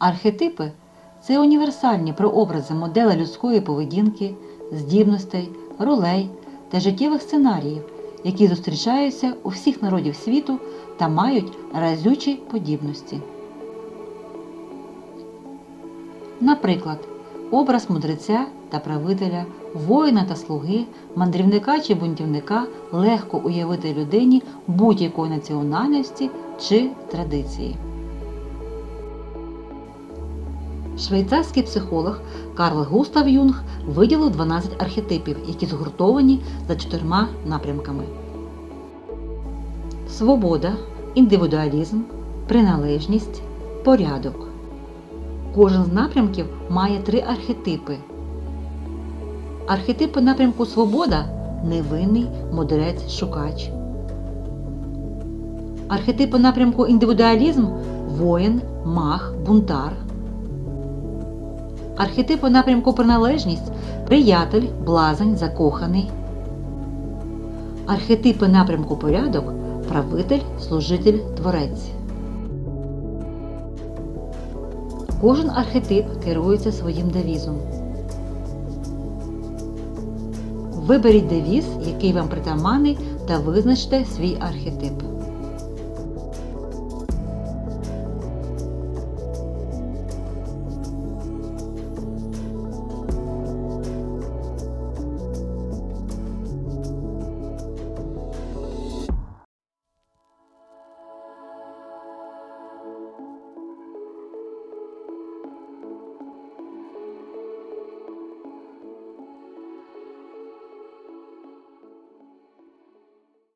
Архетипи це універсальні прообрази модели людської поведінки, здібностей, ролей та життєвих сценаріїв, які зустрічаються у всіх народів світу та мають разючі подібності. Наприклад, образ мудреця та правителя, воїна та слуги, мандрівника чи бунтівника легко уявити людині будь-якої національності чи традиції. Швейцарський психолог Карл Густав Юнг виділив 12 архетипів, які згуртовані за чотирма напрямками: свобода, індивідуалізм, приналежність, порядок. Кожен з напрямків має три архетипи. Архетипи напрямку Свобода невинний, мудрець, шукач. Архетипи напрямку індивідуалізм воїн, мах, бунтар. Архетипи напрямку приналежність приятель, блазень, закоханий. Архетипи напрямку порядок правитель, служитель, творець. Кожен архетип керується своїм девізом. Виберіть девіз, який вам притаманний, та визначте свій архетип.